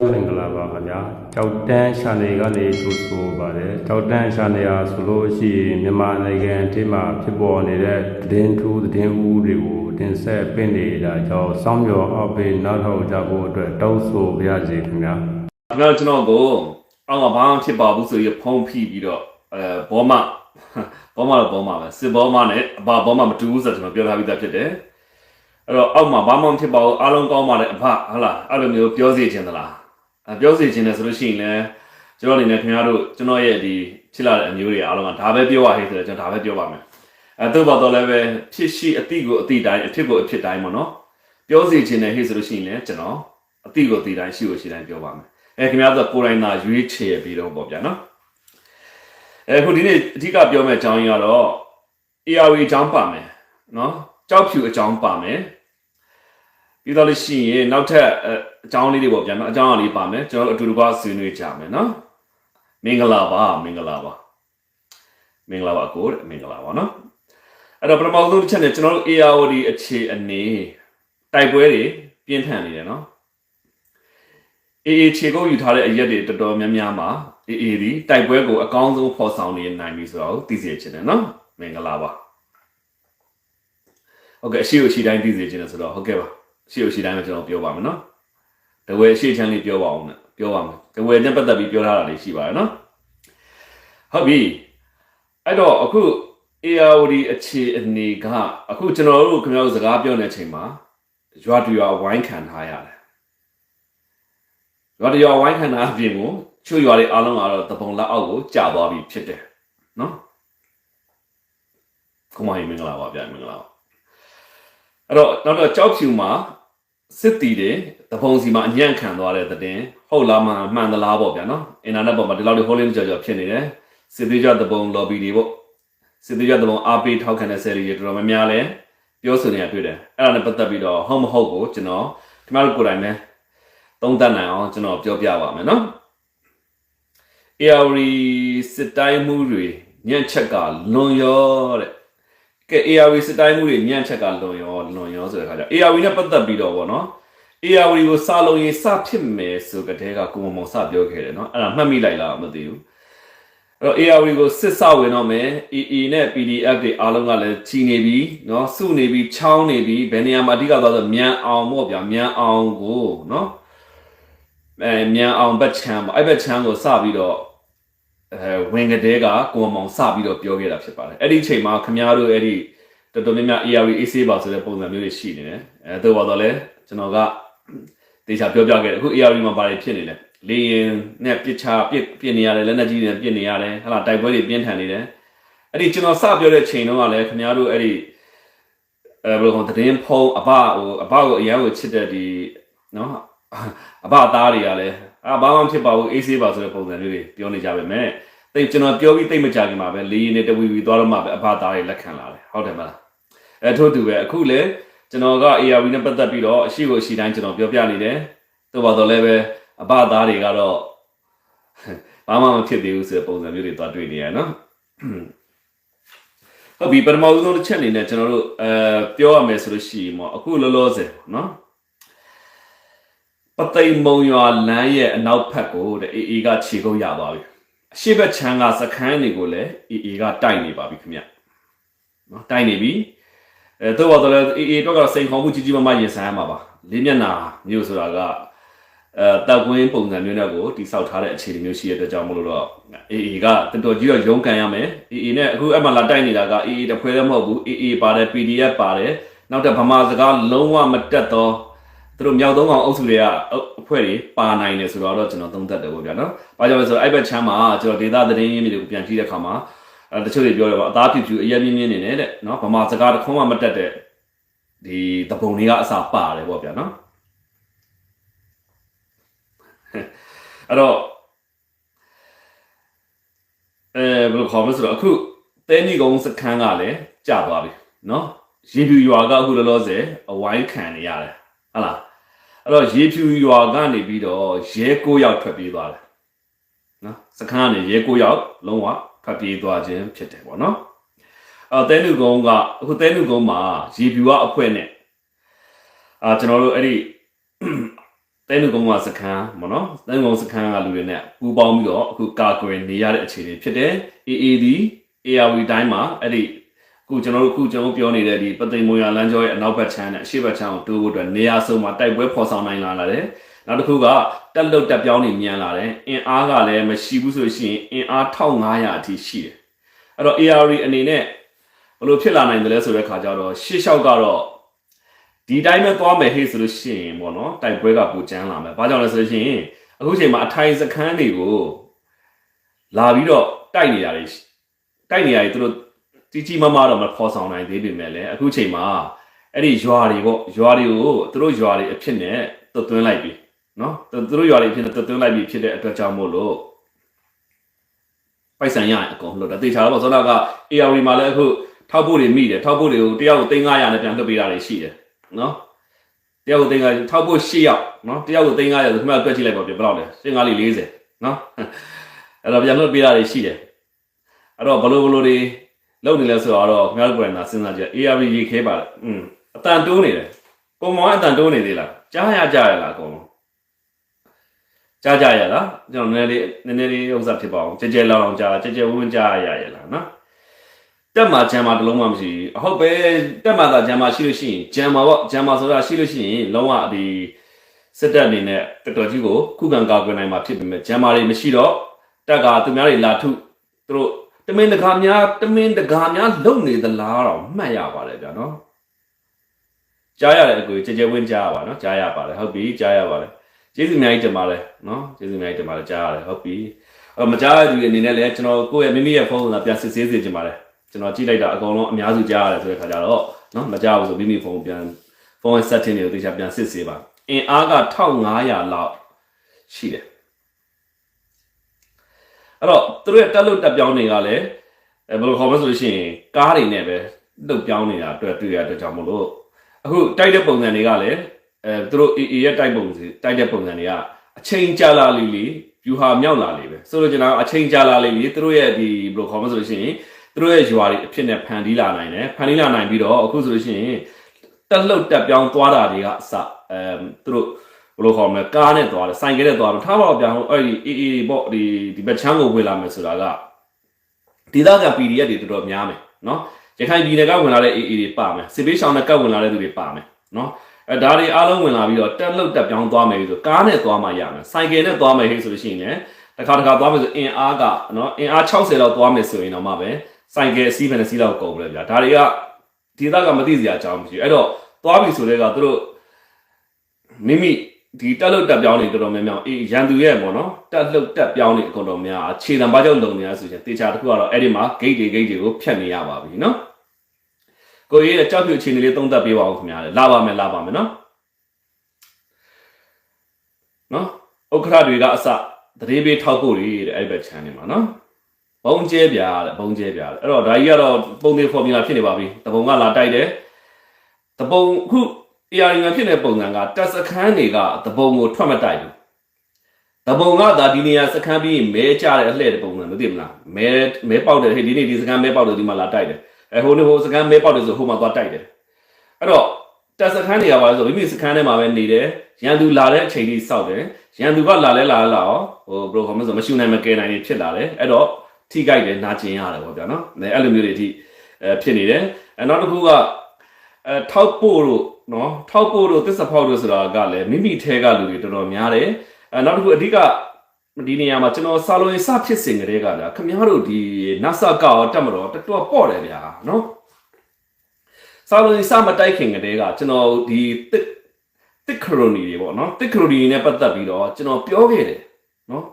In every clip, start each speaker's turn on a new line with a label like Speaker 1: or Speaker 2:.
Speaker 1: မင်္ဂလာပါခင်ဗျာကြောက်တန်းရှာနေကနေထိုးဆိုပါတယ်ကြောက်တန်းရှာနေရဆိုလို့ရှိရင်မြန်မာနိုင်ငံအထိမှာဖြစ်ပေါ်နေတဲ့သတင်းထူးသတင်းဦးတွေကိုတင်ဆက်ပင့်နေတာကြောင့်စောင်းမြော်အောက်ပေးနောက်ထောက်ကြဖို့အတွက်တောင်းဆိုပါရစေခင်ဗျာ
Speaker 2: ခင်ဗျားကျွန်တော်ကိုအောက်မှာဘာမှဖြစ်ပါဘူးဆိုပြီးဖုံးဖိပြီးတော့အဲဘောမဘောမတော့ဘောမပဲစစ်ဘောမနဲ့အဘဘောမမတူဘူးဆိုတော့ကျွန်တော်ပြောထားပြီးသားဖြစ်တယ်အဲ့တော့အောက်မှာဘာမှမဖြစ်ပါဘူးအားလုံးကောင်းပါလေအဖဟုတ်လားအဲ့လိုမျိုးပြောစီခြင်းသလားအဲ ပြောစီခြင်းတယ်ဆိုလို့ရှိရင်လည်းကျွန်တော်အနေနဲ့ခင်ဗျားတို့ကျွန်တော်ရဲ့ဒီဖြစ်လာတဲ့အမျိုးတွေအားလုံးကဒါပဲပြောရဟဲ့ဆိုတော့ကျွန်တော်ဒါပဲပြောပါမယ်အဲသို့ပါတော့လည်းပဲဖြစ်ရှိအတိကိုအတိတိုင်းအဖြစ်ကိုအဖြစ်တိုင်းပေါ့နော်ပြောစီခြင်းတယ်ဟဲ့ဆိုလို့ရှိရင်လည်းကျွန်တော်အတိကိုအတိတိုင်းရှိကိုရှိတိုင်းပြောပါမယ်အဲခင်ဗျားတို့ကိုယ်တိုင်သာရွေးချယ်ပြီးတော့ပေါ့ဗျာနော်အဲခုဒီနေ့အဓိကပြောမယ့်အကြောင်းကြီးကတော့ ARV အကြောင်းပါမယ်နော်ကြောက်ဖြူအကြောင်းပါမယ် ပြီးတော့လို့ရှိရင်နောက်ထပ်အအကြောင်းလေးတွေပေါ့ဗျာနော်အကြောင်းအလေးပါမယ်ကျွန်တော်တို့အတူတကွဆွေးနွေးကြမယ်နော်မင်္ဂလာပါမင်္ဂလာပါမင်္ဂလာပါအကိုတဲ့မင်္ဂလာပါနော်အဲ့တော့ပထမဆုံးတစ်ချက်နဲ့ကျွန်တော်တို့ ARD အခြေအနေတိုက်ပွဲတွေပြင်းထန်နေတယ်နော်အေးအေးခြေကုပ်ယူထားတဲ့အရက်တွေတော်တော်များများမှာအေးအေးဒီတိုက်ပွဲကိုအကောင်းဆုံးဖော်ဆောင်နေနိုင်ပြီဆိုတော့သိစေချင်တယ်နော်မင်္ဂလာပါဟုတ်ကဲ့အရှိကိုရှိတိုင်းသိစေချင်တယ်ဆိုတော့ဟုတ်ကဲ့ပါအ ရှိကိုရှိတိုင်းပဲကျွန်တော်ပြောပါမယ်နော်တဝဲအရှိချမ်းလေးပြောပါအောင်နဲ့ပြောပါမယ်တဝဲနဲ့ပတ်သက်ပြီးပြောထားတာလေးရှိပါတယ်နော်ဟုတ်ပြီအဲ့တော့အခု ARD အခြေအနေကအခုကျွန်တော်တို့ခင်ဗျားတို့စကားပြောနေတဲ့အချိန်မှာရွာတူရွာဝိုင်းခံထားရတယ်ရွာတရွာဝိုင်းခန္ဓာအပြင်ကိုချွတ်ရွာတွေအားလုံးကတော့တပုံလက်အောက်ကိုကျသွားပြီဖြစ်တယ်နော်ခုမကြီးမင်္ဂလာပါဗျာမင်္ဂလာပါအဲ့တော့နောက်တော့ကြောက်ဖြူမှာ စစ်တီတွေတပုံစီမှာအညံ့ခံသွားတဲ့တဲ့တင်ဟုတ်လားမှမှန်သလားပေါ့ဗျာနော်အင်တာနက်ပေါ်မှာဒီလောက်တွေဟိုးလင်းကြော်ကြော်ဖြစ်နေတယ်စစ်သေးကြတပုံ lobby တွေပေါ့စစ်သေးကြတပုံအားပေးထောက်ခံတဲ့ဆယ်ရီတွေတော်တော်များများလဲပြောဆိုနေရတွေ့တယ်အဲ့ဒါနဲ့ပတ်သက်ပြီးတော့ဟုတ်မဟုတ်ကိုကျွန်တော်ဒီမှာကိုယ်တိုင်ပဲသုံးသပ်နိုင်အောင်ကျွန်တော်ပြောပြပါမယ်နော် ARI စစ်တိုင်းမှုတွေညံ့ချက်ကလွန်ရောတဲ့ ကဲ ARI စစ်တိုင်းမှုတွေညံ့ချက်ကလွန်ရောလွန်ရောဆိုတဲ့ခါကျ ARI နဲ့ပတ်သက်ပြီးတော့ဗောနော် ARI ကိုစလုံးရင်စဖြစ်မယ်ဆိုကြတဲ့ကကိုမမောင်စပြောခဲ့တယ်နော်အဲ့ဒါမှတ်မိလိုက်လားမသိဘူးအဲ့တော့ ARI ကိုစစ်စဝင်တော့မယ် EE နဲ့ PDF တွေအားလုံးကလည်းချီနေပြီเนาะစုနေပြီချောင်းနေပြီဘယ်နေရာမှာအဓိကသွားဆိုမြန်အောင်ပေါ့ဗျာမြန်အောင်ကိုเนาะ အဲမြန်အောင်ဘက်ချမ်းပေါ့အဲ့ဘက်ချမ်းကိုစပြီးတော့ အဲဝင်ကတဲ့ကကိုမောင်စပြီးတော့ပြောခဲ့တာဖြစ်ပါတယ်အဲ့ဒီအချိန်မှာခမားတို့အဲ့ဒီတော်တော်များများ ARV AC ပါဆိုတဲ့ပုံစံမျိုးတွေရှိနေတယ်အဲသို့ပါတော့လဲကျွန်တော်ကတေချာပြောပြခဲ့တယ်အခု ARV မှာဘာတွေဖြစ်နေလဲလေရင်နဲ့ပြစ်ချပြစ်ပြစ်နေရတယ်လက်နက်ကြီးတွေနဲ့ပြစ်နေရတယ်ဟလာတိုက်ပွဲတွေပြင်းထန်နေတယ်အဲ့ဒီကျွန်တော်စပြောတဲ့ချိန်တုန်းကလည်းခမားတို့အဲ့ဒီအဲဘယ်လိုခေါ်သတင်းဖုံးအဘဟိုအဘကိုအရန်ကိုချစ်တဲ့ဒီနော်အဘသားတွေကလည်း အာဘာမှမဖြစ်ပါဘူးအေးဆေးပါဆိုတဲ့ပုံစံမျိုးတွေပြောနေကြပါမယ်တိတ်ကျွန်တော်ပြောပြီးတိတ်မကြခင်မှာပဲလေရင်နဲ့တဝီဝီသွားတော့မှပဲအဘသားတွေလက်ခံလာတယ်ဟုတ်တယ်မလားအဲထို့တူပဲအခုလေကျွန်တော်က ARV နဲ့ပတ်သက်ပြီးတော့အရှိကိုအရှိတိုင်းကျွန်တော်ပြောပြနေတယ်သို့ပါတော့လည်းပဲအဘသားတွေကတော့ဘာမှမဖြစ်သေးဘူးဆိုတဲ့ပုံစံမျိုးတွေသွားတွေ့နေရနော်ဟုတ်ပြီပထမဆုံးတစ်ချက်အနေနဲ့ကျွန်တော်တို့အဲပြောရမယ်ဆိုလို့ရှိရင်ပေါ့အခုလောလောဆယ်နော် ပသိမ်မုံရွာလမ်းရဲ့အနောက်ဘက်ကိုတဲ့ AA ကခြေကုပ်ရသွားပြီအရှိဘက်ချမ်းကစခန်းတွေကိုလည်း AA ကတိုက်နေပါပြီခင်ဗျနော်တိုက်နေပြီအဲတော့တော့လည်း AA တော့ကစိန်ခေါ်မှုကြီးကြီးမားမားရင်ဆိုင်ရမှာပါလေးမျက်နှာမျိုးဆိုတာကအဲတပ်ကွင်းပုံစံမျိုးနဲ့ကိုတိစောက်ထားတဲ့အခြေအနေမျိုးရှိတဲ့အတွက်ကြောင့်မလို့တော့ AA ကတော်တော်ကြီးတော့ရုန်းကန်ရမယ် AA နဲ့အခုအမှလာတိုက်နေတာက AA တဖွဲလည်းမဟုတ်ဘူး AA ပါတယ် PDF ပါတယ်နောက်တော့ဗမာစကားလုံးဝမတက်တော့ သူတို့မြောက်သုံးကောင်အုပ်စုတွေကအုပ်အဖွဲ့တွေပါနိုင်တယ်ဆိုတော့တော့ကျွန်တော်သုံးသပ်တယ်ပေါ့ဗျာနော်။ဘာကြောင့်လဲဆိုတော့အဲ့ဘက်ချမ်းမှာကျွန်တော်ဒေတာသတင်းရင်းတွေကိုပြန်ကြည့်တဲ့အခါမှာအဲတချို့တွေပြောတယ်ပေါ့အသားဖြူဖြူအရက်မြင်းမြင်းနေတယ်တဲ့နော်။ဗမာစကားတစ်ခုမှမတက်တဲ့ဒီတပုံတွေကအစာပါတယ်ပေါ့ဗျာနော်။အဲ့တော့အဲဘယ်လိုခေါ်မလဲဆိုတော့အခုတဲနီကုန်းစခန်းကလည်းကြာသွားပြီနော်။ရေပြူရွာကအခုလောလောဆယ်အဝိုင်းခံနေရတယ်ဟုတ်လား အဲ့တော့ရေဖြူရွာကနေပြီးတော့ရဲကိုယောက်ထွက်ပြေးသွားတယ်နော်စခန်းကနေရဲကိုယောက်လုံးဝထွက်ပြေးသွားခြင်းဖြစ်တယ်ပေါ့နော်အဲ့တဲနုကုန်းကအခုတဲနုကုန်းမှာရေဖြူကအဖွဲ့နဲ့အာကျွန်တော်တို့အဲ့ဒီတဲနုကုန်းကစခန်းပေါ့နော်တဲနုကုန်းစခန်းကလူတွေနဲ့ပူးပေါင်းပြီးတော့အခုကာကွယ်နေရတဲ့အခြေအနေဖြစ်တယ် AAD ARV တိုင်းမှာအဲ့ဒီအ ခုကျွန်တော်တို့အခုကျွန်တော်ပြောနေတဲ့ဒီပသိမ်မွေရလမ်းကျောရဲ့အနောက်ဘက်ခြမ်းနဲ့အရှေ့ဘက်ခြမ်းကိုတိုးဖို့အတွက်နေရာစုံမှာတိုက်ပွဲဖော်ဆောင်နိုင်လာတယ်နောက်တစ်ခုကတက်လုတ်တက်ပြောင်းနေမြန်လာတယ်အင်အားကလည်းမရှိဘူးဆိုရှင်အင်အား1500အထိရှိတယ်အဲ့တော့ ARV အနေနဲ့ဘယ်လိုဖြစ်လာနိုင်တယ်လဲဆိုတဲ့ခါကျတော့ရှေ့လျှောက်ကတော့ဒီတိုင်းပဲသွားမယ်ဟေ့ဆိုလို့ရှိရင်ပေါ့နော်တိုက်ပွဲကပူကျန်းလာမယ်။ဘာကြောင့်လဲဆိုလို့ရှိရင်အခုချိန်မှာအထိုင်စခန်းတွေကိုလာပြီးတော့တိုက်နေရတယ်တိုက်နေရတယ်သူတို့ ကြီးကြီးမားမားတော့မဖော်ဆောင်နိုင်သေးပေမဲ့လည်းအခုချိန်မှာအဲ့ဒီရွာတွေပေါ့ရွာတွေကိုသူတို့ရွာတွေအဖြစ်နဲ့သွတ်သွင်းလိုက်ပြီနော်သူတို့ရွာတွေအဖြစ်နဲ့သွတ်သွင်းလိုက်ပြီဖြစ်တဲ့အတွက်ကြောင့်မို့လို့ပိုက်ဆံရရင်အကုန်လို့ဒါတေချာတော့ပေါ့စောနာက AR မှာလည်းအခုထောက်ဖို့တွေမိတယ်ထောက်ဖို့တွေကိုတယောက်ကို3900နဲ့ပြန်လွှတ်ပေးတာတွေရှိတယ်နော်တယောက်ကို3900ထောက်ဖို့8ယောက်နော်တယောက်ကို3900ဆိုခင်ဗျားတွက်ကြည့်လိုက်ပါပြဘယ်လောက်လဲ5လေး40နော်အဲ့တော့ပြန်လွှတ်ပေးတာတွေရှိတယ်အဲ့တော့ဘလို့ဘလို့တွေ လုပ်နေလဲဆိုတော့ခင်ဗျားတို့ကိုယ်တိုင်သာစဉ်းစားကြည့် AR ရေခဲပါလားอืมအတန်တိုးနေတယ်ကိုမောင်ကအတန်တိုးနေသေးလားကြားရကြရလားအကုန်လုံးကြားကြရလားကျွန်တော်နည်းနည်းလေးနည်းနည်းလေးဥစ္စာဖြစ်ပါအောင်ကြဲကြဲလောင်းလောင်းကြားကြဲကြဲဝန်းကြားရရလားနော်တက်မှာဂျမ်မာတစ်လုံးမှမရှိဘူးအဟုတ်ပဲတက်မှာသာဂျမ်မာရှိလို့ရှိရင်ဂျမ်မာပေါ့ဂျမ်မာဆိုတာရှိလို့ရှိရင်လုံးဝဒီစစ်တပ်အနေနဲ့တော်တော်ကြီးကိုခုခံကာကွယ်နိုင်မှာဖြစ်ပေမဲ့ဂျမ်မာတွေမရှိတော့တက်ကသူများတွေလာထုသူတို့ တမင်တကာများတမင်တကာများလုံနေသလားတော့မှတ်ရပါတယ်ဗျာနော်ကြားရတယ်အကိုကြဲကြဲဝင်းကြားရပါနော်ကြားရပါတယ်ဟုတ်ပြီကြားရပါတယ်ကျေးဇူးအများကြီးတင်ပါတယ်နော်ကျေးဇူးအများကြီးတင်ပါတယ်ကြားရတယ်ဟုတ်ပြီအဲမကြားရသူအနေနဲ့လည်းကျွန်တော်ကိုယ့်ရဲ့မိမိရဲ့ဖုန်းကိုပြန်စစ်ဆေးစေချင်ပါတယ်ကျွန်တော်ကြည့်လိုက်တာအကောင်လုံးအများစုကြားရတယ်ဆိုတဲ့ခါကျတော့နော်မကြားဘူးဆိုမိမိဖုန်းပြန်ဖုန်းရဲ့ setting တွေကိုသိချာပြန်စစ်ဆေးပါအင်အားက1500လောက်ရှိတယ် အဲ့တော့သူတို့ရဲ့တက်လို့တက်ပြောင်းတွေကလည်းအဲဘယ်လိုခေါ်မလဲဆိုလို့ရှိရင်ကားတွေနဲ့ပဲလှုပ်ပြောင်းနေတာတွေ့တွေ့ရတဲ့ကြောင့်မလို့အခုတိုက်တဲ့ပုံစံတွေကလည်းအဲသူတို့ AA ရဲ့တိုက်ပုံစံတိုက်တဲ့ပုံစံတွေကအချိန်ကြာလာလီလီယူဟာမြောက်လာလေပဲဆိုလိုချင်တာကအချိန်ကြာလာလီလီသူတို့ရဲ့ဒီဘယ်လိုခေါ်မလဲဆိုလို့ရှိရင်သူတို့ရဲ့ရွာတွေအဖြစ်နဲ့ဖန်တီးလာနိုင်တယ်ဖန်တီးလာနိုင်ပြီးတော့အခုဆိုလို့ရှိရင်တက်လှုပ်တက်ပြောင်းသွားတာတွေကအစအဲသူတို့ ဘယ်လိုခေါ်မလဲကားနဲ့သွားတယ်စိုင်ကဲနဲ့သွားတယ်ထားပါတော့ပြောင်းအဲ့ဒီအေးအေးပေါ့ဒီဒီဘက်ချမ်းကိုဝင်လာမယ်ဆိုတာကဒေသခံ PDF တွေတော်တော်များမယ်နော်ရခိုင်ပြည်နယ်ကဝင်လာတဲ့အေးအေးတွေပါမယ်စစ်ပေးရှောင်းနဲ့ကပ်ဝင်လာတဲ့သူတွေပါမယ်နော်အဲဒါတွေအားလုံးဝင်လာပြီးတော့တက်လှုပ်တက်ပြောင်းသွားမယ်ဆိုကားနဲ့သွားမှရမယ်စိုင်ကယ်နဲ့သွားမယ်ဟဲ့ဆိုလို့ရှိရင်လည်းတစ်ခါတစ်ခါသွားမယ်ဆိုအင်အားကနော်အင်အား60လောက်သွားမယ်ဆိုရင်တော့မှပဲစိုင်ကယ်အစီးပဲနဲ့စီးလောက်ကုန်ပြီဗျာဒါတွေကဒေသကမသိစရာအကြောင်းမရှိဘူးအဲ့တော့သွားပြီဆိုတဲ့ကသူတို့မိမိ ဒီတက်လုတ်တက်ပြောင်းနေတော်တော်များများအေးရန်သူရဲ့ပေါ့နော်တက်လုတ်တက်ပြောင်းနေအကုန်တော်များခြေတံပါးကြောင့်လုံနေရဆိုရင်တေချာတစ်ခုကတော့အဲ့ဒီမှာ gate တွေ gate တွေကိုဖြတ်နေရပါပြီနော်ကိုကြီးရဲ့ကြောက်ဖြူအခြေအနေလေးသုံးသပ်ပေးပါဦးခင်ဗျာလာပါမယ်လာပါမယ်နော်နော်ဥက္ခရတွေကအစတရေပေးထောက်ဖို့တွေတဲ့အဲ့ဘက် channel မှာနော်ဘုံကျဲပြားတဲ့ဘုံကျဲပြားတဲ့အဲ့တော့ဒါကြီးကတော့ပုံသေး formula ဖြစ်နေပါပြီတပုံကလာတိုက်တယ်တပုံအခု AR ငါဖြစ်တဲ့ပုံစံကတက်စခန်းတွေကတပုံကိုထွက်မတိုက်ဘူးတပုံကဒါဒီနေရာစခန်းပြီးရင်မဲကြတဲ့အလှဲ့တဲ့ပုံစံမသိမလားမဲမဲပေါက်တယ်ဟေ့ဒီနေ့ဒီစခန်းမဲပေါက်တယ်ဒီမှာလာတိုက်တယ်အဲဟိုနေ့ဟိုစခန်းမဲပေါက်တယ်ဆိုဟိုမှာသွားတိုက်တယ်အဲ့တော့တက်စခန်းတွေကပါလဲဆိုမိမိစခန်းထဲမှာပဲနေတယ်ရန်သူလာတဲ့အချိန်ကြီးစောက်တယ်ရန်သူကလာလဲလာလဲလာအောင်ဟိုဘယ်လိုခေါ်မလဲဆိုမရှူနိုင်မကယ်နိုင်နေဖြစ်လာတယ်အဲ့တော့ထိကြိုက်တယ်နာကျင်ရတယ်ပေါ့ဗျာနော်အဲ့လိုမျိုးတွေအထိအဲဖြစ်နေတယ်အဲနောက်တစ်ခုကအဲထောက်ပို့တို့ နော်ထောက်ပို့တို့သစ္စာဖောက်တို့ဆိုတာကလည်းမိမိထဲကလူတွေတော်တော်များတယ်အဲနောက်တစ်ခုအဓိကဒီနေရာမှာကျွန်တော်စာလုံးစဖြစ်စဉ်ကလေးကလည်းခမည်းတော်ဒီ NASA ကရောတက်မတော်တော်တော်ပေါ့တယ်ဗျာနော်စာလုံးစမတိုက်ခင်ကလေးကကျွန်တော်ဒီတစ်တစ်ခရိုနီတွေပေါ့နော်တစ်ခရိုနီနဲ့ပတ်သက်ပြီးတော့ကျွန်တော်ပြောခဲ့တယ်နော်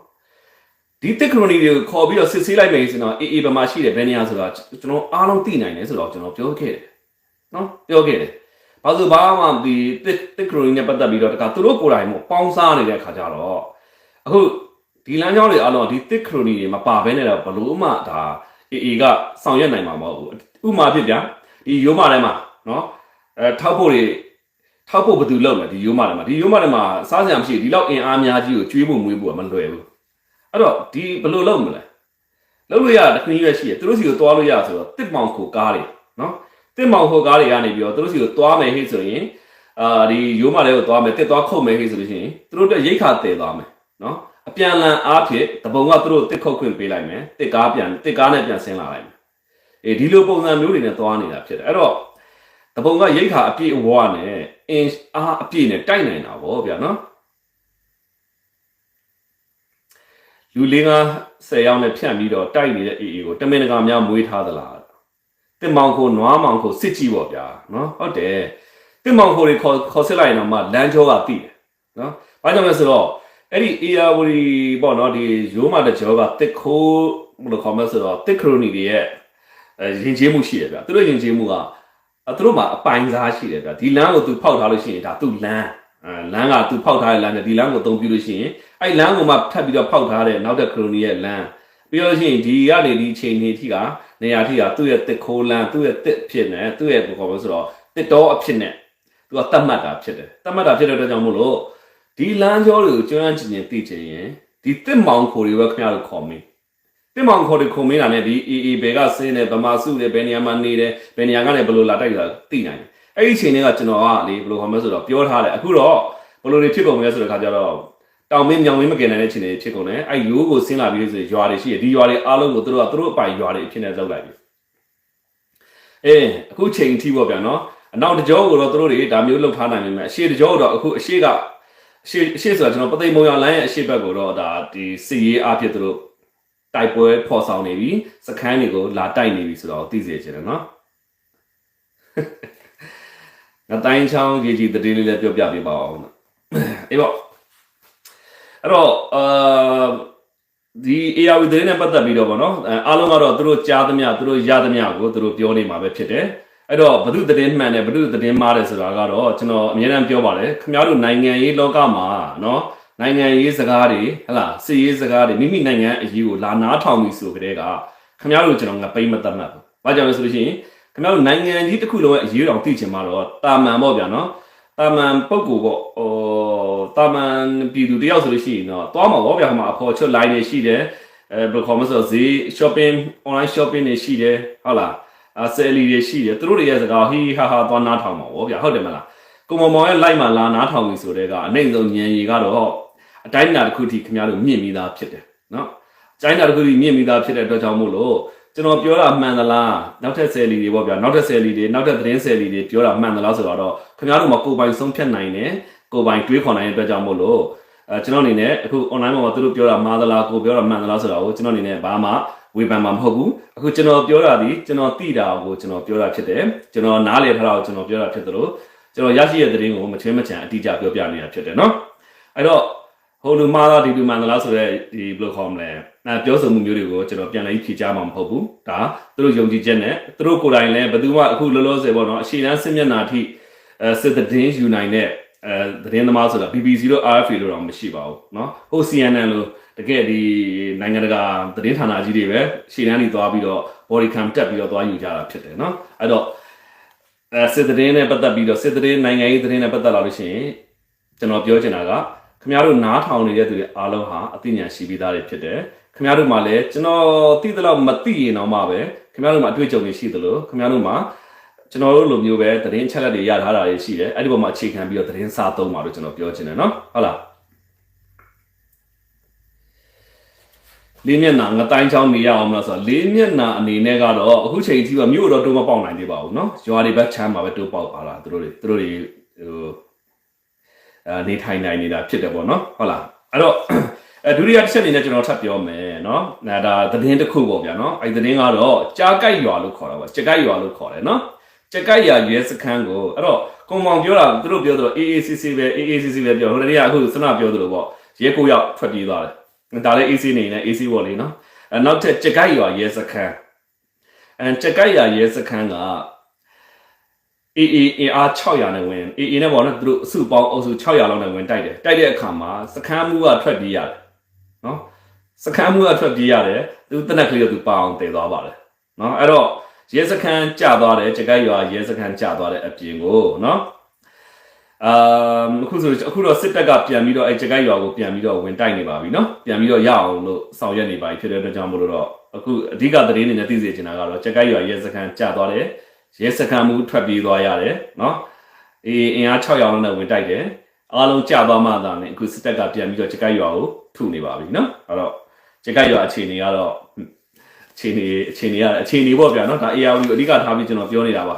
Speaker 2: ဒီတစ်ခရိုနီတွေကိုခေါ်ပြီးတော့စစ်ဆေးလိုက်မယ်ဆိုတော့အေးအေးပမာရှိတယ်ဘယ်နေရာဆိုတာကျွန်တော်အားလုံးသိနိုင်တယ်ဆိုတော့ကျွန်တော်ပြောခဲ့တယ်နော်ပြောခဲ့တယ် ဘာလို့ဘာမှဒီတစ်တစ်ခရိုနီနဲ့ပတ်သက်ပြီးတော့တခါသူတို့ကိုယ်တိုင်မို့ပေါင်းစားနေတဲ့ခါကျတော့အခုဒီလမ်းကြောင်းတွေအားလုံးဒီတစ်ခရိုနီတွေမပါဘဲနဲ့တော့ဘလို့မှဒါအေးအေးကဆောင်ရွက်နိုင်မှာမဟုတ်ဘူးဥမာဖြစ်ဗျာဒီရိုးမထဲမှာနော်အဲထောက်ဖို့တွေထောက်ဖို့ဘယ်သူလုပ်လဲဒီရိုးမထဲမှာဒီရိုးမထဲမှာစားစရာမရှိဒီလောက်အင်အားများကြီးကိုကျွေးဖို့မွေးဖို့ကမလွယ်ဘူးအဲ့တော့ဒီဘယ်လိုလုပ်မလဲလုပ်လို့ရတခဏရွက်ရှိရသူတို့စီကိုသွားလို့ရဆိုတော့တစ်မောင်ခိုကားတွေနော် တစ်မောင်ခိုကားတွေကနေပြီးတော့သူတို့စီကိုသွားမယ်ဟိဆိုရင်အာဒီရိုးမလေးကိုသွားမယ်တစ်သွားခုတ်မယ်ဟိဆိုလို့ရှိရင်သူတို့တက်ရိတ်ခါတည်သွားမယ်နော်အပြန်လန်အားဖြင့်တပုံကသူတို့တစ်ခုတ်ခွင့်ပေးလိုက်မယ်တစ်ကားပြန်တစ်ကားနဲ့ပြန်ဆင်းလာလိုက်မယ်အေးဒီလိုပုံစံမျိုးတွေနဲ့သွားနေတာဖြစ်တယ်အဲ့တော့တပုံကရိတ်ခါအပြည့်အဝနဲ့အင်အားအပြည့်နဲ့တိုက်နိုင်တာဗောဗျာနော်လူလေးက10ယောက်နဲ့ဖြန့်ပြီးတော့တိုက်နေတဲ့အေးအေးကိုတမင်တကာများမွေးထားသလား တစ်မောင်ခိုနွားမောင်ခိုစစ်ကြည့်ပေါ့ဗျာနော်ဟုတ်တယ်တစ်မောင်ခိုတွေခေါ်ခေါ်စစ်လိုက်ရင်တော့မှလမ်းကြောကတိတယ်နော်ဘာကြောင့်လဲဆိုတော့အဲ့ဒီအေယာဝရီပေါ့နော်ဒီရိုးမတကြောကတစ်ခိုးဘယ်လိုခေါ်မလဲဆိုတော့တစ်ခရိုနီတွေရဲ့အဲယဉ်ကျေးမှုရှိတယ်ဗျာသူတို့ယဉ်ကျေးမှုကအဲသူတို့မှာအပိုင်စားရှိတယ်ဗျာဒီလမ်းကိုသူဖောက်ထားလို့ရှိရင်ဒါသူ့လမ်းအဲလမ်းကသူဖောက်ထားတဲ့လမ်းနဲ့ဒီလမ်းကိုအသုံးပြုလို့ရှိရင်အဲ့လမ်းကိုမှထပ်ပြီးတော့ဖောက်ထားတဲ့နောက်တဲ့ခရိုနီရဲ့လမ်းပြီးတော့ရှိရင်ဒီကနေဒီအချိန်နေထိက နေရာထိကသူ့ရဲ့တစ်ခိုးလမ်းသူ့ရဲ့တစ်ဖြစ်နေသူ့ရဲ့ဘယ်လိုခေါ်မလဲဆိုတော့တစ်တော်အဖြစ်နဲ့သူကတတ်မှတ်တာဖြစ်တယ်တတ်မှတ်တာဖြစ်တဲ့အတွက်ကြောင့်မို့လို့ဒီလမ်းကြောတွေကိုကျွမ်းကျင်ကျင်သိချင်ရင်ဒီတစ်မောင်ခိုတွေပဲခင်ဗျားတို့ခေါ်မင်းတစ်မောင်ခိုတွေခုံမင်းတာနဲ့ဒီအေအေဘယ်ကစင်းတယ်ဗမာစုတယ်ဘယ်နေရာမှာနေတယ်ဘယ်နေရာကနေဘယ်လိုလာတိုက်တာသိနိုင်တယ်အဲ့ဒီအချိန်တွေကကျွန်တော်ကလေဘယ်လိုခေါ်မလဲဆိုတော့ပြောထားတယ်အခုတော့ဘယ်လိုတွေဖြစ်ကုန်မလဲဆိုတဲ့ခါကျတော့ တောင်မင်းမြောင်မင်းမကင်နိုင်တဲ့ချိန်တွေဖြစ်ကုန်တယ်အဲ့ရိုးကိုဆင်းလာပြီးဆိုရွာတွေရှိတယ်ဒီရွာတွေအားလုံးကိုသူတို့ကသူတို့အပိုင်ရွာတွေအဖြစ်နဲ့လောက်လိုက်ပြီအေးအခုချိန်အထိပေါ့ဗျာနော်အနောက်တကြောကိုတော့သူတို့တွေဒါမျိုးလှုပ်ထားနိုင်နေမယ်အရှေ့တကြောတော့အခုအရှေ့ကအရှေ့အရှေ့ဆိုတာကျွန်တော်ပသိမ်မုံရလိုင်းရဲ့အရှေ့ဘက်ကိုတော့ဒါဒီစီရေးအဖြစ်သူတို့တိုက်ပွဲဖော်ဆောင်နေပြီစခန်းတွေကိုလာတိုက်နေပြီဆိုတော့သိစေချင်တယ်နော်ငတိုင်းချောင်းကြီးကြီးတတိလေးလည်းပြောပြပေးပါအောင်နော်အေးပေါ့ အဲ့တော့အာဒီ AR သတင်းနဲ့ပတ်သက်ပြီးတော့ဗောနော်အဲအားလုံးကတော့သူတို့ကြားသမျှသူတို့ရသမျှကိုသူတို့ပြောနေမှာပဲဖြစ်တယ်အဲ့တော့ဘု து သတင်းမှန်တယ်ဘု து သတင်းမှားတယ်ဆိုတာကတော့ကျွန်တော်အများအားပြောပါတယ်ခင်ဗျားတို့နိုင်ငံရေးလောကမှာနော်နိုင်ငံရေးစကားတွေဟလာစစ်ရေးစကားတွေမိမိနိုင်ငံအရေးကိုလာနားထောင်ပြီဆိုကြတဲ့ကခင်ဗျားတို့ကျွန်တော်ငပိမ့်မတတ်မှတ်ဘူး။ဘာကြောင့်လဲဆိုလို့ရှိရင်ခင်ဗျားတို့နိုင်ငံကြီးတစ်ခုလုံးရဲ့အရေးတော်သိချင်မှာတော့တာမန်ပေါ့ဗျာနော်။ တာမန်ပုဂ္ဂိုလ်ပေါ့ဟိုတာမန်ပြည်သူတယောက်ဆိုလို့ရှိရင်တော့သွားမှာပေါ့ဗျာဟိုမှာအဖော်ချွတ် line တွေရှိတယ်အဲဘယ်လိုခေါ်မလဲဆိုတော့ဈေး shopping online shopping တွေရှိတယ်ဟုတ်လားအဆယ်လီတွေရှိတယ်သူတို့တွေရဲ့စကားဟီဟာဟာသွားနားထောင်မှာပေါ့ဗျာဟုတ်တယ်မလားကိုမောင်မောင်ရဲ့ live မှာလာနားထောင်ပြီဆိုတဲ့ကအနိုင်ဆုံးညံရီကတော့အတိုင်းအတာတစ်ခုထိခင်ဗျားတို့မြင့်မိသားဖြစ်တယ်နော်အတိုင်းအတာတစ်ခုထိမြင့်မိသားဖြစ်တဲ့အတွက်ကြောင့်မို့လို့ ကျွန်တော်ပြောတာမှန်သလားနောက်ထပ်ဆယ်လီတွေပေါ့ဗျာနောက်ထပ်ဆယ်လီတွေနောက်ထပ်သတင်းဆယ်လီတွေပြောတာမှန်သလားဆိုတော့ခင်ဗျားတို့မှာကိုယ်ပိုင်ဆုံးဖြတ်နိုင်တယ်ကိုယ်ပိုင်တွေးခေါ်နိုင်တဲ့အတွက်ကြောင့်မို့လို့အဲကျွန်တော်အနေနဲ့အခု online မှာသူတို့ပြောတာမှားသလားကိုပြောတာမှန်သလားဆိုတာကိုကျွန်တော်အနေနဲ့ဘာမှဝေဖန်မှာမဟုတ်ဘူးအခုကျွန်တော်ပြောတာဒီကျွန်တော်သိတာကိုကျွန်တော်ပြောတာဖြစ်တယ်ကျွန်တော်နားလည်ထားတာကိုကျွန်တော်ပြောတာဖြစ်တယ်လို့ကျွန်တော်ရရှိတဲ့သတင်းကိုမချွေးမချံအတိအကျပြောပြနေတာဖြစ်တယ်เนาะအဲ့တော့ ဟိုလူမှားတာဒီလူမှန်သလားဆိုတော့ဒီဘယ်လိုခေါ်မလဲအဲပြောဆိုမှုမျိုးတွေကိုကျွန်တော်ပြန်လိုက်ဖြေချမှာမဟုတ်ဘူးဒါသူတို့ယုံကြည်ချက်နဲ့သူတို့ကိုယ်တိုင်လည်းဘယ်သူမှအခုလောလောဆယ်ပေါ့နော်အရှိတန်းစစ်မျက်နှာအထိအဲစစ်သတင်းယူနိုင်တဲ့အဲသတင်းသမားဆိုတာ BBC လို့ RFA လို့တော့မရှိပါဘူးเนาะဟို CNN လို့တကယ်ဒီနိုင်ငံတကာသတင်းဌာနကြီးတွေပဲရှေ့တန်းကြီးသွားပြီးတော့ body cam တက်ပြီးတော့သွားယူကြတာဖြစ်တယ်เนาะအဲ့တော့အဲစစ်သတင်းနဲ့ပတ်သက်ပြီးတော့စစ်သတင်းနိုင်ငံရေးသတင်းနဲ့ပတ်သက်လာလို့ရှိရင်ကျွန်တော်ပြောချင်တာက ခင်ဗျားတို့နားထောင်နေတဲ့သူတွေအားလုံးဟာအသိဉာဏ်ရှိပြီးသားတွေဖြစ်တယ်ခင်ဗျားတို့မှလည်းကျွန်တော်သိသလောက်မသိရင်တော့မှပဲခင်ဗျားတို့မှအတွေ့အကြုံတွေရှိသလိုခင်ဗျားတို့မှကျွန်တော်တို့လိုမျိုးပဲသတင်းချက်လက်တွေရထားတာတွေရှိတယ်အဲ့ဒီပေါ်မှာအခြေခံပြီးတော့သတင်းစာသုံးပါလို့ကျွန်တော်ပြောချင်တယ်เนาะဟုတ်လားလေးမျက်နှာငတိုင်းချောင်းနေရအောင်မလားဆိုတော့လေးမျက်နှာအနေနဲ့ကတော့အခုချိန်ထိကမြို့တော့တိုးမပေါက်နိုင်သေးပါဘူးเนาะရွာတွေဘက်ချမ်းမှာပဲတိုးပေါက်ပါလားသူတို့တွေသူတို့တွေဟိုအဲ နေထိုင်နိုင်နေတာဖြစ်တယ်ပေါ့နော်ဟုတ်လားအဲ့တော့ဒုတိယတစ်ချက်အနေနဲ့ကျွန်တော်ထပ်ပြောမယ်နော်ဒါသတင်းတစ်ခုပေါ့ဗျာနော်အဲ့သတင်းကတော့ကြားကိုက်ရွာလို့ခေါ်တာပေါ့ကြားကိုက်ရွာလို့ခေါ်တယ်နော်ကြက်ကြိုက်ရရဲစခန်းကိုအဲ့တော့ကွန်မောင်ပြောတာသူတို့ပြောသလို AACC ပဲ AACC ပဲပြောဟိုတည်းကအခုစနပြောသလိုပေါ့ရဲကိုရောက်ထွက်ပြေးသွားတယ်ဒါလည်း AC နေနဲ့ AC ပေါ့လေနော်နောက်ထပ်ကြက်ကြိုက်ရရဲစခန်းအဲကြက်ကြိုက်ရရဲစခန်းက AA အင်အား600နဲ့ဝင် AA နဲ့ပေါ့နော်သူတို့အစုပေါင်းအုပ်စု600လောက်နဲ့ဝင်တိုက်တယ်တိုက်တဲ့အခါမှာစခန်းမှုကထွက်ပြေးရတယ်နော်စခန်းမှုကထွက်ပြေးရတယ်သူတနက်ကလေးတော့သူပါအောင်တည်သွားပါတယ်နော်အဲ့တော့ရဲစခန်းကျသွားတယ်ကြက်ကိုက်ရွာရဲစခန်းကျသွားတဲ့အပြင်ကိုနော်အာအခုဆိုအခုတော့စစ်တပ်ကပြန်ပြီးတော့အဲကြက်ကိုက်ရွာကိုပြန်ပြီးတော့ဝင်တိုက်နေပါပြီနော်ပြန်ပြီးတော့ရအောင်လို့ဆောင်ရွက်နေပါပြီဖြစ်တဲ့အတွက်ကြောင့်မို့လို့တော့အခုအဓိကသတင်းတွေနဲ့သိစေချင်တာကတော့ကြက်ကိုက်ရွာရဲစခန်းကျသွားတယ် ရဲစခန်းမှုထွက်ပြေးသွားရတယ်နော်အေးအင်အား6ရောင်နဲ့ဝင်တိုက်တယ်အားလုံးကြာသွားမှသာနဲ့အခုစစ်တပ်ကပြန်ပြီးတော့ကြက်ရွာကိုထုနေပါပြီနော်အဲ့တော့ကြက်ရွာအခြေအနေကတော့အခြေအနေအခြေအနေကအခြေအနေပေါ့ဗျာနော်ဒါ AR ကိုအဓိကထားပြီးကျွန်တော်ပြောနေတာပါ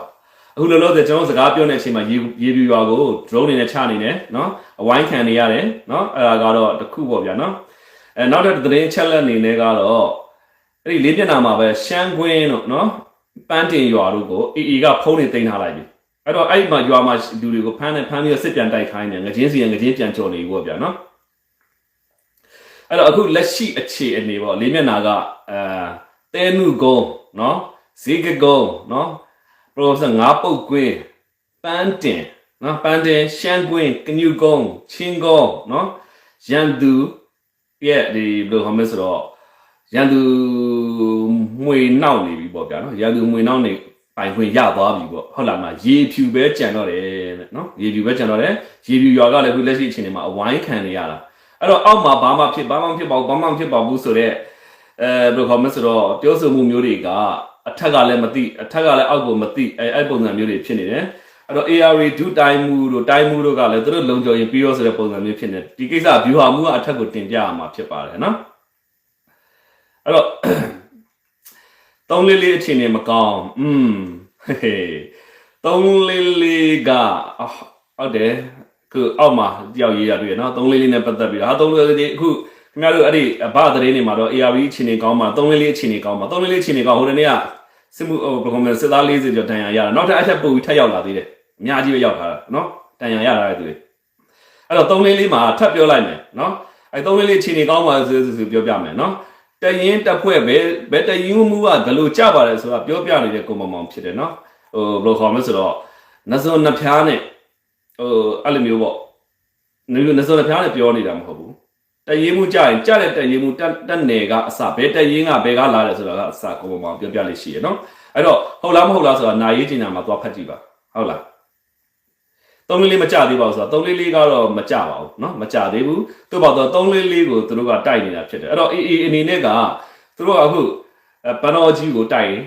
Speaker 2: အခုလောလောဆယ်ကျွန်တော်စကားပြောနေတဲ့အချိန်မှာရေရေပြူရွာကို drone နေနဲ့ချနေတယ်နော်အဝိုင်းခံနေရတယ်နော်အဲ့ဒါကတော့တစ်ခုပေါ့ဗျာနော်အဲနောက်တစ်သတင်းချက်လက်အနေနဲ့ကတော့အဲ့ဒီလေးမျက်နှာမှာပဲရှမ်းကွင်းတို့နော် ပန်းတင်ရွာတို့ကို AA ကဖုံးနေတင်ထားလိုက်ပြီအဲ့တော့အဲ့မှာရွာမှာလူတွေကိုဖမ်းနေဖမ်းပြီးတော့စစ်ပြန်တိုက်ခိုင်းနေငချင်းစီငချင်းပြန်ကြော်နေပြီပေါ့ဗျာနော်အဲ့တော့အခုလက်ရှိအခြေအနေပေါ့လေးမျက်နှာကအဲတဲနုကုန်းနော်ဇေကကုန်းနော်ပရိုဖက်ဆာငါးပုတ်ကွင်းပန်းတင်နော်ပန်းတင်ရှမ်းကွင်းကညူကုန်းချင်းကုန်းနော်ရန်သူရဲ့ဒီဘယ်လိုဟောမလဲဆိုတော့ ရန်သူမှွေနောက်နေပြီပေါ့ဗျာနော်ရန်သူမှွေနောက်နေပိုင်ခွင့်ရသွားပြီပေါ့ဟုတ်လားမရေဖြူပဲကြံတော့တယ်တဲ့နော်ရေဖြူပဲကြံတော့တယ်ရေဖြူရွာကလည်းအခုလက်ရှိအချိန်တွေမှာအဝိုင်းခံနေရတာအဲ့တော့အောက်မှာဘာမှဖြစ်ဘာမှဖြစ်ပါဘူးဘာမှဖြစ်ပါဘူးဆိုတော့အဲဘယ်လိုခေါ်မလဲဆိုတော့ပြောဆိုမှုမျိုးတွေကအထက်ကလည်းမသိအထက်ကလည်းအောက်ကိုမသိအဲအဲ့ပုံစံမျိုးတွေဖြစ်နေတယ်အဲ့တော့ AR ဒုတိုင်းမှုတို့တိုင်းမှုတို့ကလည်းသူတို့လုံခြုံရင်ပြီးရောဆိုတဲ့ပုံစံမျိုးဖြစ်နေဒီကိစ္စ view ဟာမှုကအထက်ကိုတင်ပြရမှာဖြစ်ပါတယ်နော် အဲ့တော့သုံးလေးလေးအခြေအနေမကောင်းอืมဟေးဟေးသုံးလေးလေးကအော်ဟုတ်တယ်ခုအောက်မှာတယောက်ရေးရတွေ့ရနော်သုံးလေးလေးနဲ့ပတ်သက်ပြီးတော့ဟာသုံးလေးလေးအခုခင်ဗျားတို့အဲ့ဒီအဘသတင်းတွေမှာတော့ ARV အခြေအနေကောင်းမှာသုံးလေးလေးအခြေအနေကောင်းမှာသုံးလေးလေးအခြေအနေကောင်းဟိုတနေ့ကစစ်မှုဟိုဘယ်လိုလဲစစ်သား40ကျော်တန်ရာရတာနောက်ထပ်အထက်ပို့ပြီးထပ်ရောက်လာသေးတယ်အများကြီးပဲရောက်လာတာနော်တန်ရာရတာတဲ့သူတွေအဲ့တော့သုံးလေးလေးမှာထပ်ပြောလိုက်မယ်နော်အဲ့သုံးလေးလေးအခြေအနေကောင်းပါဆိုဆိုပြောပြမယ်နော် တရင်တက်ဖွဲ့ပဲဘယ်တရင်မှုကဘယ်လိုကြပါလဲဆိုတာပြောပြနေတဲ့ကိုမမောင်ဖြစ်တယ်နော်ဟိုဘယ်လိုခေါ်မလဲဆိုတော့နဇွန်နှဖျားနဲ့ဟိုအဲ့လိုမျိုးပေါ့နဇွန်နဇွန်နှဖျားနဲ့ပြောနေတာမဟုတ်ဘူးတရင်မှုကြရင်ကြတဲ့တရင်မှုတက်တက်နယ်ကအစဘယ်တရင်ကဘယ်ကလာတယ်ဆိုတာကအစကိုမမောင်ပြောပြလေးရှိရနော်အဲ့တော့ဟုတ်လားမဟုတ်လားဆိုတာနာရေးကျင်ညာမှာသွားဖတ်ကြည့်ပါဟုတ်လား သုံးလေးလေးမကြသေးပါဘူးဆိုတော့သုံးလေးလေးကတော့မကြပါဘူးเนาะမကြသေးဘူးသူ့ဘောတော့သုံးလေးလေးကိုသူတို့ကတိုက်နေတာဖြစ်တယ်အဲ့တော့အေးအေးအနေနဲ့ကသူတို့ကအခုပန်တော်ကြီးကိုတိုက်ရင်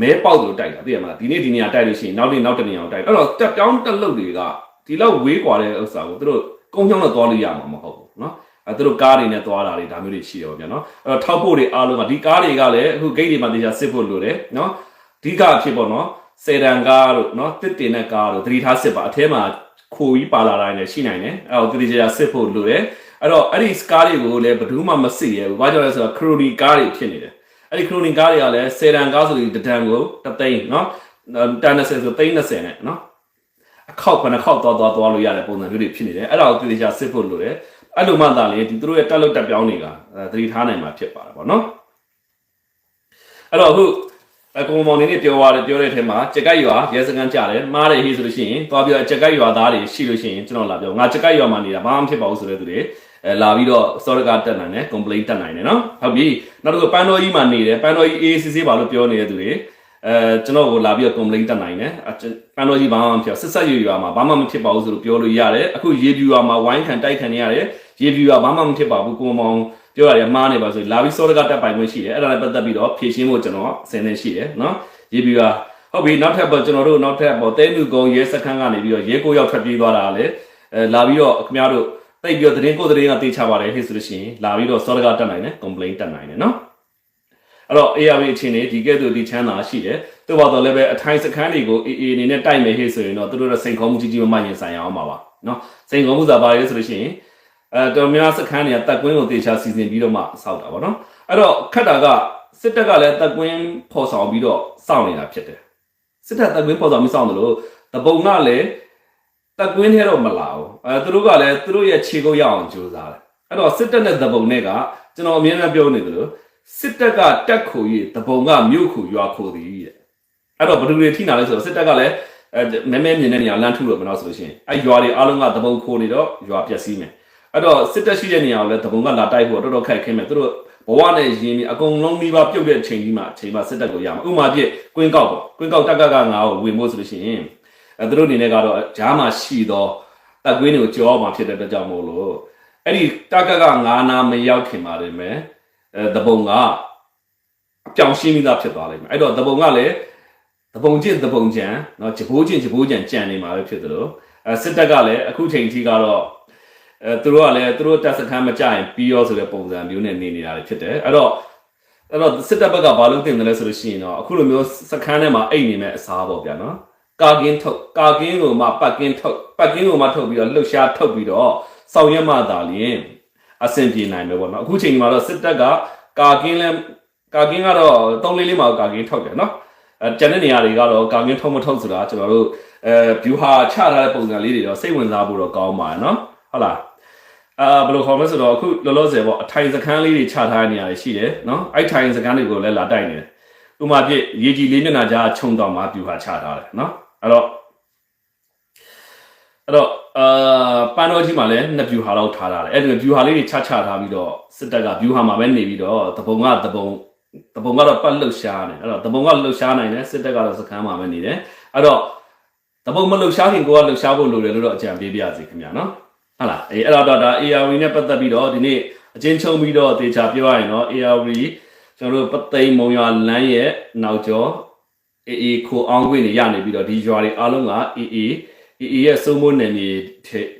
Speaker 2: မဲပေါက်လို့တိုက်တာသိရမလားဒီနေ့ဒီနေ့တိုက်လို့ရှိရင်နောက်နေ့နောက်တစ်နေ့အောင်တိုက်အဲ့တော့တက်ပြောင်းတက်လုတ်တွေကဒီလောက်ဝေးกว่าတဲ့ဥစ္စာကိုသူတို့ကုန်းချောင်းတော့သွားလို့ရမှာမဟုတ်ဘူးเนาะအဲသူတို့ကားတွေနဲ့သွားတာတွေဒါမျိုးတွေရှိရောဗျာเนาะအဲ့တော့ထောက်ဖို့တွေအားလုံးကဒီကားတွေကလည်းအခုဂိတ်တွေမှာတရားစစ်ဖို့လိုတယ်เนาะအဓိကအဖြစ်ပေါ့เนาะ စေတံကားတို့နော်တစ်တင်တဲ့ကားတို့သတိထားစစ်ပါအထဲမှာခိုကြီးပါလာတိုင်းလည်းရှိနိုင်တယ်အဲ့တော့သတိကြစစ်ဖို့လိုတယ်အဲ့တော့အဲ့ဒီကားတွေကိုလည်းဘယ်သူမှမစစ်ရဲဘူးဘာကြောင့်လဲဆိုတော့ခရိုနီကားတွေဖြစ်နေတယ်အဲ့ဒီခရိုနီကားတွေကလည်းစေတံကားဆိုရင်တဒံကိုတသိန်းနော်တန်30ဆိုသိန်း30နဲ့နော်အခောက်ခဏခောက်သွားသွားသွားလို့ရတဲ့ပုံစံမျိုးတွေဖြစ်နေတယ်အဲ့ဒါကိုသတိကြစစ်ဖို့လိုတယ်အဲ့လိုမှသာလေဒီသူတို့ရဲ့တက်လုတ်တက်ပြောင်းတွေကသတိထားနိုင်မှာဖြစ်ပါတယ်ပေါ့နော်အဲ့တော့အခု အကောင်မောင်နေနဲ့ပြောရတယ်ပြောတဲ့အထက်မှာကြက်ကရွာရဲစခန်းကြတယ်မှားတယ်ဟေးဆိုလို့ရှိရင်သွားပြီးတော့ကြက်ကရွာသားတွေရှိလို့ရှိရင်ကျွန်တော်လာပြောငါကြက်ကရွာမှာနေတာဘာမှမဖြစ်ပါဘူးဆိုတဲ့သူတွေအဲလာပြီးတော့ story ကတက်နိုင်တယ် complaint တက်နိုင်တယ်နော်ဟုတ်ပြီနောက်တစ်ခုပန်းတော်ကြီးမှာနေတယ်ပန်းတော်ကြီး AACC ပါလို့ပြောနေတဲ့သူတွေအဲကျွန်တော်ကိုလာပြီးတော့ complaint တက်နိုင်တယ်ပန်းတော်ကြီးဘာမှမဖြစ်ဆက်ဆက်ရွရွာမှာဘာမှမဖြစ်ပါဘူးဆိုလို့ပြောလို့ရတယ်အခုရေပြူရွာမှာဝိုင်းခံတိုက်ခံနေရတယ်ရေပြူရွာဘာမှမဖြစ်ပါဘူးကိုမောင် ပြောရတယ်မှားနေပါဆိုလာပြီးစောတကတက်ပိုင်ခွင့်ရှိတယ်အဲ့ဒါလည်းပတ်သက်ပြီးတော့ဖြည့်ရှင်းဖို့ကျွန်တော်အစင်းနေရှိတယ်နော်ရေပြူရွာဟုတ်ပြီနောက်ထပ်ပေါ့ကျွန်တော်တို့နောက်ထပ်ပေါ့တဲနုကုန်းရဲစခန်းကနေပြီးတော့ရဲကိုရောက်ထွက်ပြေးသွားတာလေအဲလာပြီးတော့ခင်ဗျားတို့တိတ်ပြီးတော့သတင်းကိုသတင်းကတေးချပါတယ်ဟဲ့ဆိုလို့ရှိရင်လာပြီးတော့စောတကတက်နိုင်တယ် complaint တက်နိုင်တယ်နော်အဲ့တော့ ARV အချင်းနေဒီကဲ့သို့ဒီချမ်းသာရှိတယ်သူ့ဘာတော့လည်းပဲအထိုင်စခန်းတွေကို AA အနေနဲ့တိုက်မယ်ဟဲ့ဆိုရင်တော့သူတို့ရဲ့စိန်ခေါ်မှုကြီးကြီးမားမားရင်ဆိုင်ရအောင်ပါပါနော်စိန်ခေါ်မှုသာပါလေဆိုလို့ရှိရင် အဲတော်များစခန်းတွေကတက်ကွင်းကိုတေချာစီစဉ်ပြီးတော့မှစောက်တာပေါ့နော်အဲ့တော့ခက်တာကစစ်တပ်ကလည်းတက်ကွင်းဖော်ဆောင်ပြီးတော့စောင့်နေတာဖြစ်တယ်စစ်တပ်တက်ကွင်းဖော်ဆောင်ပြီးစောင့်တယ်လို့တပုံကလည်းတက်ကွင်းထဲတော့မလာဘူးအဲသူတို့ကလည်းသူတို့ရဲ့ခြေကုပ်ရအောင်ကြိုးစားတယ်အဲ့တော့စစ်တပ်နဲ့တပုံနဲ့ကကျွန်တော်အမြဲတမ်းပြောနေတယ်လို့စစ်တပ်ကတက်ခို၍တပုံကမြို့ခုရွာခိုသည်တဲ့အဲ့တော့ဘယ်သူတွေထိနာလဲဆိုတော့စစ်တပ်ကလည်းအဲမဲမဲမြင်တဲ့နေရာလမ်းထုလို့မလို့ဆိုလို့ရှိရင်အဲရွာတွေအားလုံးကတပုံခိုနေတော့ရွာပျက်စီးမယ် အဲ့တော့စစ်တပ်ရှိတဲ့နေရာကိုလည်းတပုံကလာတိုက်ဖို့တော်တော်ခက်ခဲမယ်သူတို့ဘဝနဲ့ရင်းပြီးအကုန်လုံးပြီးပါပြုတ်တဲ့အချိန်ကြီးမှာအချိန်မှာစစ်တပ်ကိုရမှာဥမာပြည့်ကွင်းကောက်ပေါ့ကွင်းကောက်တက်ကကငါ့ကိုဝင်ဖို့ဆိုလို့ရှိရင်အဲသူတို့အနေနဲ့ကတော့ဂျားမှာရှိတော့တက်ကွင်းတွေကိုကြောအောင်ဖြစ်တဲ့အတွက်ကြောင့်မို့လို့အဲ့ဒီတက်ကကငါးနာမရောက်ခင်ပါတယ်မယ်အဲတပုံကအပြောင်ရှင်းပြီးသားဖြစ်သွားလိမ့်မယ်အဲ့တော့တပုံကလည်း တပုံချင်းတပုံချံเนาะဂျပိုးချင်းဂျပိုးချံကြံနေမှာပဲဖြစ်သလိုအဲစစ်တပ်ကလည်းအခုချိန်ထိကတော့ အဲသူတို့ကလည်းသူတို့တပ်စခန်းမကြရင်ပြီးရောဆိုတဲ့ပုံစံမျိုးနဲ့နေနေတာဖြစ်တယ်အဲ့တော့အဲ့တော့စစ်တပ်ဘက်ကဘာလို့တင်တယ်လဲဆိုလို့ရှိရင်တော့အခုလိုမျိုးစခန်းထဲမှာအိတ်နေမဲ့အစားပေါ့ဗျာနော်ကာကင်းထုတ်ကာကင်းကိုမှပတ်ကင်းထုတ်ပတ်ကင်းကိုမှထုတ်ပြီးတော့လှုပ်ရှားထုတ်ပြီးတော့ဆောင်ရွက်မှသာလျှင်အဆင်ပြေနိုင်မယ်ပေါ့နော်အခုချိန်မှာတော့စစ်တပ်ကကာကင်းလဲကာကင်းကတော့၃လေးလေးမှာကာကင်းထုတ်တယ်နော်အဲကျန်တဲ့နေရာတွေကတော့ကာကင်းထုတ်မထုတ်ဆိုတာကျွန်တော်တို့အဲ view ဟာချထားတဲ့ပုံစံလေးတွေတော့စိတ်ဝင်စားဖို့တော့ကောင်းပါတယ်နော်ဟုတ်လား အာဘယ်လိုခေါ်မလဲဆိုတော့အခုလောလောဆယ်ပေါ့အထိုင်စခန်းလေးတွေချထားတဲ့နေရာတွေရှိတယ်နော်အဲ့ထိုင်စခန်းတွေကိုလည်းလာတိုက်နေတယ်ဥပမာပြည့်ရေကြီးလေးမျက်နှာကြားခြုံတော့မှပြူဟာချထားတယ်နော်အဲ့တော့အဲ့တော့အာပန်တော်ကြီးမှာလည်းနှစ်ပြူဟာလောက်ထားထားတယ်အဲ့ဒီပြူဟာလေးတွေချချထားပြီးတော့စစ်တပ်ကပြူဟာမှာပဲနေပြီးတော့တပုံကတပုံတပုံကတော့ပတ်လှုပ်ရှားနေအဲ့တော့တပုံကလှုပ်ရှားနိုင်တယ်စစ်တပ်ကတော့စခန်းမှာပဲနေတယ်အဲ့တော့တပုံမလှုပ်ရှားခင်ကိုကလှုပ်ရှားဖို့လိုတယ်လို့တော့အကြံပေးပြစီခင်ဗျာနော် ဟုတ်လားအေးအဲ့တော့ဒါ ARV နဲ့ပတ်သက်ပြီးတော့ဒီနေ့အချင်းချုံပြီးတော့တေချာပြောရရင်တော့ ARV ကျွန်တော်တို့ပသိမ်မုံရွာလမ်းရဲ့နောက်ကျော် AA ခိုအောင်ခွင့်နေရနေပြီးတော့ဒီရွာတွေအားလုံးက AA AA ရဲ့စိုးမိုးနယ်မြေ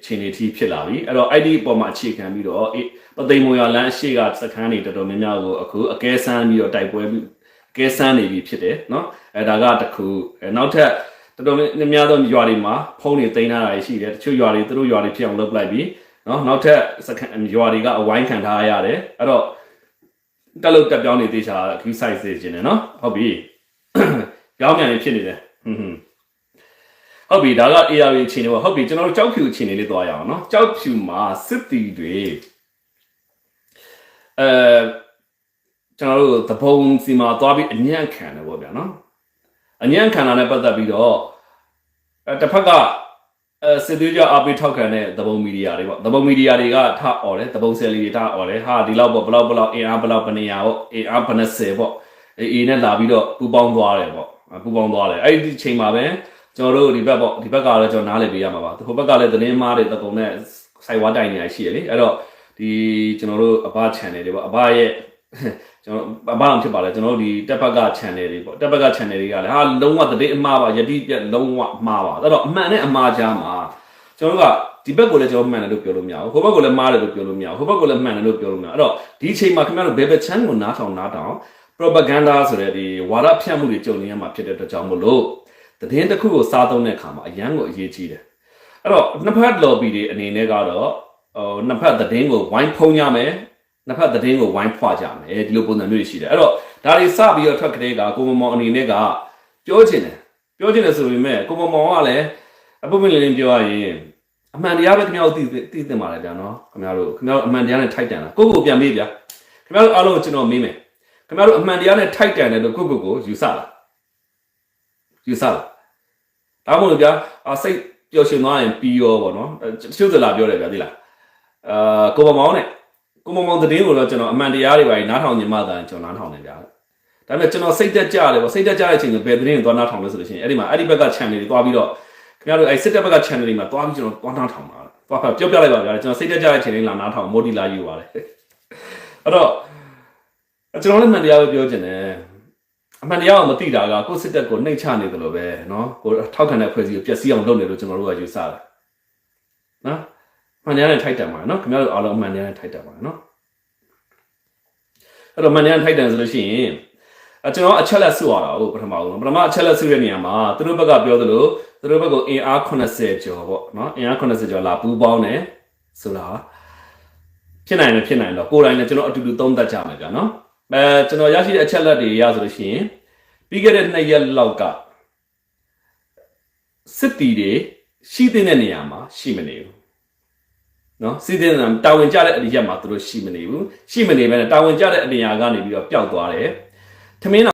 Speaker 2: ချိန်နေထိဖြစ်လာပြီအဲ့တော့အဲ့ဒီအပေါ်မှာအခြေခံပြီးတော့အေးပသိမ်မုံရွာလမ်းအရှိကစခန်းတွေတော်တော်များများကိုအခုအကဲဆန်းပြီးတော့တိုက်ပွဲပြီးအကဲဆန်းနေပြီဖြစ်တယ်เนาะအဲဒါကတခုအဲနောက်ထပ် တော်တော်များများသောရွာတွေမှာဖုန်းတွေတင်ထားတာရှိတယ်တချို့ရွာတွေသူတို့ရွာတွေဖြစ်အောင်လုပ်လိုက်ပြီးနော်နောက်ထပ်စကန်ရွာတွေကအဝိုင်းခံထားရတယ်အဲ့တော့တက်လို့တက်ပြောင်းနေသေးချာ queue size စေခြင်းနဲ့နော်ဟုတ်ပြီကြောင်းမြန်နေဖြစ်နေတယ်ဟွန်းဟုတ်ပြီဒါက ARV အခြေအနေပေါ့ဟုတ်ပြီကျွန်တော်တို့ကြောက်ဖြူအခြေအနေလေးသွားရအောင်နော်ကြောက်ဖြူမှာစစ်တီတွေအဲကျွန်တော်တို့သဘုံစီမှာသွားပြီးအညံ့ခံတယ်ပေါ့ဗျာနော် အញ្ញံခန္ဓာနဲ့ပတ်သက်ပြီးတော့တစ်ဖက်ကအဲစစ်သွေးကြောအပိထောက်ခံတဲ့သဘုံမီဒီယာတွေပေါ့သဘုံမီဒီယာတွေကထအော်တယ်သဘုံဆယ်လီတွေထအော်တယ်ဟာဒီလောက်ပေါ့ဘလောက်ဘလောက်အင်အားဘလောက်ပနေရပေါ့အင်အားဘယ်နဲ့ဆယ်ပေါ့အေးနဲ့လာပြီးတော့ပူပေါင်းသွားတယ်ပေါ့ပူပေါင်းသွားတယ်အဲ့ဒီချိန်မှာပဲကျွန်တော်တို့ဒီဘက်ပေါ့ဒီဘက်ကလည်းကျွန်တော်နားလည်ပေးရမှာပါဟိုဘက်ကလည်းသတင်းမားတွေတကုံနဲ့ဆိုင်ဝါတိုင်နေရရှိရလေအဲ့တော့ဒီကျွန်တော်တို့အဘ channel တွေပေါ့အဘရဲ့ ကျွန်တော်ဘာမှဖြစ်ပါလဲကျွန်တော်တို့ဒီတက်ဘက်က channel တွေပေါ့တက်ဘက်က channel တွေကလည်းဟာလုံးဝတည်အမှားပါယတိပြက်လုံးဝမှားပါအဲ့တော့အမှန်နဲ့အမှားကြားမှာကျွန်တော်တို့ကဒီဘက်ကိုလည်းကျွန်တော်မှန်တယ်လို့ပြောလို့မရဘူးဟိုဘက်ကိုလည်းမှားတယ်လို့ပြောလို့မရဘူးဟိုဘက်ကိုလည်းမှန်တယ်လို့ပြောလို့မရဘူးအဲ့တော့ဒီအချိန်မှာခင်ဗျားတို့ဘယ်ဘက် channel ကိုနားထောင်နားထောင် propaganda ဆိုတဲ့ဒီဝါဒဖြန့်မှုတွေကြုံနေရမှာဖြစ်တဲ့အတွက်ကြောင့်မို့လို့သတင်းတစ်ခုကိုစားသုံးတဲ့အခါမှာအရန်ကိုအရေးကြီးတယ်အဲ့တော့နှစ်ဖက် lobby တွေအနေနဲ့ကတော့ဟိုနှစ်ဖက်သတင်းကိုဝိုင်းဖုံးကြမယ် နှစ်ဖက်သတင်းကိုဝိုင်းဖွာကြမယ်ဒီလိုပုံစံမျိုးတွေရှိတယ်အဲ့တော့ဒါတွေစပြီးတော့ထွက်ကလေးကကိုမမောင်အနေနဲ့ကပြောချင်တယ်ပြောချင်တယ်ဆိုပေမဲ့ကိုမမောင်ကလည်းအပုပ်မင်းလေးလေးပြောရရင်အမှန်တရားပဲခင်ဗျားတို့သိသိသိပါလေဗျာနော်ခင်ဗျားတို့ခင်ဗျားတို့အမှန်တရားနဲ့ထိုက်တန်လားကိုယ့်ကိုယ်ပြန်မေးဗျာခင်ဗျားတို့အားလုံးကိုကျွန်တော်မေးမယ်ခင်ဗျားတို့အမှန်တရားနဲ့ထိုက်တန်တယ်လို့ကိုယ့်ကိုယ်ကိုယူဆလားယူဆလားဒါမှမဟုတ်ဗျာအာစိတ်ပျော်ရွှင်သွားရင်ပြီးရောပေါ့နော်တချို့စလာပြောတယ်ဗျာသိလားအာကိုမမောင်နဲ့ ကိုမမောင်သတင်းကိုတော့ကျွန်တော်အမှန်တရားတွေပါနားထောင်နေမှသာကျွန်တော်နားထောင်နေဗျာဒါပေမဲ့ကျွန်တော်စိတ်သက်ကြတယ်ပေါ့စိတ်သက်ကြတဲ့အချိန်ကဘယ်သတင်းကိုသွားနားထောင်လဲဆိုလို့ရှိရင်အဲ့ဒီမှာအဲ့ဒီဘက်က channel တွေသွားပြီးတော့ခင်ဗျားတို့အဲ့စစ်တပ်ဘက်က channel တွေမှာသွားပြီးကျွန်တော်သွားနားထောင်ပါသွားဖတ်ပြောပြလိုက်ပါဗျာကျွန်တော်စိတ်သက်ကြတဲ့အချိန်လေးလာနားထောင်မိုဒီလာယူပါတယ်အဲ့တော့ကျွန်တော်လည်းမှန်တရားပဲပြောချင်တယ်အမှန်တရားကိုမသိတာကကိုယ်စစ်တပ်ကိုနှိမ့်ချနေတယ်လို့ပဲเนาะကိုထောက်ခံတဲ့ဖွဲ့စည်းကိုပျက်စီးအောင်လုပ်နေလို့ကျွန်တော်တို့ကယူဆတယ်နော် မှန်တယ်နဲ့ထိုက်တန်ပါနော်ခင်ဗျားတို့အားလုံးမှန်တယ်နဲ့ထိုက်တန်ပါနော်အဲ့တော့မှန်တယ်နဲ့ထိုက်တန်ဆိုလို့ရှိရင်အကျွန်တော်အချက်လက်စုရတာကိုပထမဆုံးပထမအချက်လက်စုတဲ့နေရာမှာသူတို့ဘက်ကပြောသလိုသူတို့ဘက်ကအင်အား80ကျော်ပေါ့နော်အင်အား80ကျော်လာပူးပေါင်းတယ်ဆိုလားဖြစ်နိုင်တယ်ဖြစ်နိုင်တော့ကိုယ်တိုင်လည်းကျွန်တော်အတူတူသုံးသပ်ကြမယ်ဗျာနော်အဲကျွန်တော်ရရှိတဲ့အချက်လက်တွေရဆိုလို့ရှိရင်ပြီးခဲ့တဲ့နှစ်ရက်လောက်ကစစ်တီတွေရှိတဲ့နေရာမှာရှိမနေဘူး နော်စီးတဲ့တာဝန်ကြတဲ့အရာမှာသူတို့ရှိမနေဘူးရှိမနေဘဲနဲ့တာဝန်ကြတဲ့အရာကနေပြီးတော့ပျောက်သွားတယ်ထမင်း